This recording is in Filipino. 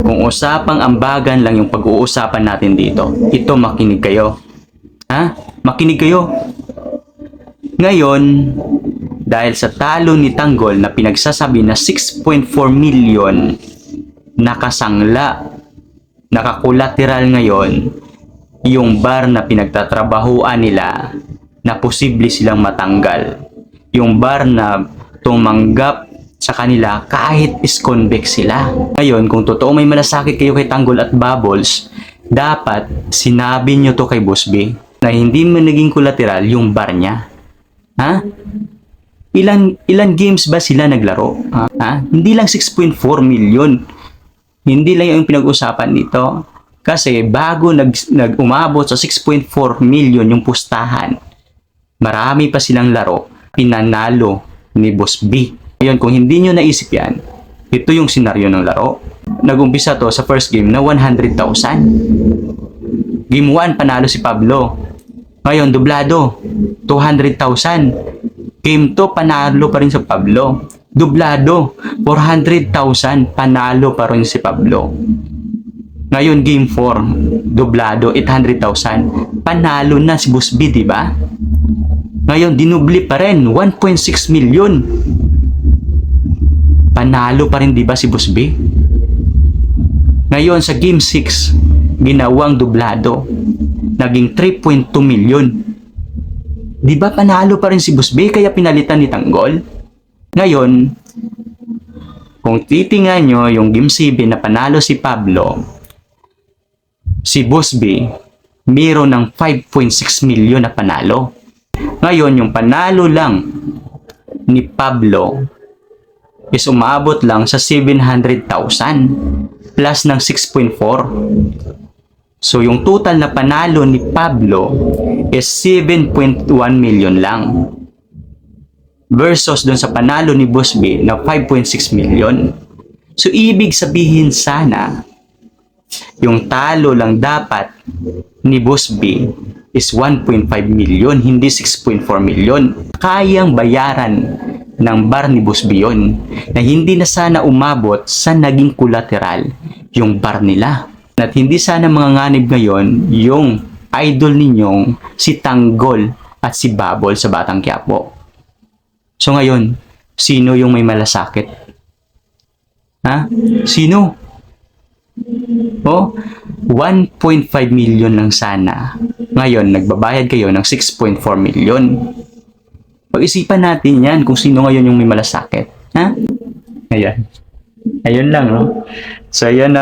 Kung usapang ambagan lang yung pag-uusapan natin dito, ito makinig kayo. Ha? Makinig kayo. Ngayon, dahil sa talo ni Tanggol na pinagsasabi na 6.4 million nakasangla, nakakulateral ngayon, yung bar na pinagtatrabahuan nila na posible silang matanggal. Yung bar na tumanggap sa kanila kahit is convict sila. Ngayon, kung totoo may malasakit kayo kay Tanggol at Bubbles, dapat sinabi nyo to kay Boss B na hindi mo naging collateral yung bar niya. Ha? Ilan ilan games ba sila naglaro? Ha? ha? Hindi lang 6.4 million. Hindi lang yung pinag-usapan dito. Kasi bago nag, nag umabot sa 6.4 million yung pustahan, marami pa silang laro pinanalo ni Boss B. Ngayon, kung hindi nyo naisip yan, ito yung senaryo ng laro. Nag-umpisa to sa first game na 100,000. Game 1, panalo si Pablo. Ngayon, dublado, 200,000. Game 2, panalo pa rin si Pablo. Dublado, 400,000, panalo pa rin si Pablo. Ngayon, game 4, dublado, 800,000. Panalo na si Boss B, di ba? Ngayon, dinubli pa rin, 1.6 million. Panalo pa rin, di ba, si Boss B? Ngayon, sa game 6, ginawang dublado. Naging 3.2 million. Di ba panalo pa rin si Boss B kaya pinalitan ni Tanggol? Ngayon, kung titingnan nyo yung game 7 na panalo si Pablo, si Boss B, mayroon ng 5.6 million na panalo. Ngayon, yung panalo lang ni Pablo is umabot lang sa 700,000 plus ng 6.4. So, yung total na panalo ni Pablo is 7.1 million lang versus dun sa panalo ni Boss B na 5.6 million. So, ibig sabihin sana, yung talo lang dapat ni Boss B is 1.5 million, hindi 6.4 million. Kayang bayaran ng bar ni na hindi na sana umabot sa naging collateral yung bar nila. At hindi sana mga nganib ngayon yung idol ninyong si Tanggol at si Babol sa Batang Quiapo. So ngayon, sino yung may malasakit? Ha? Sino? Oh, 1.5 million lang sana. Ngayon, nagbabayad kayo ng 6.4 million. Pag-isipan natin yan kung sino ngayon yung may malasakit. Ha? Ayan. Ayun lang, no? So, ayan na.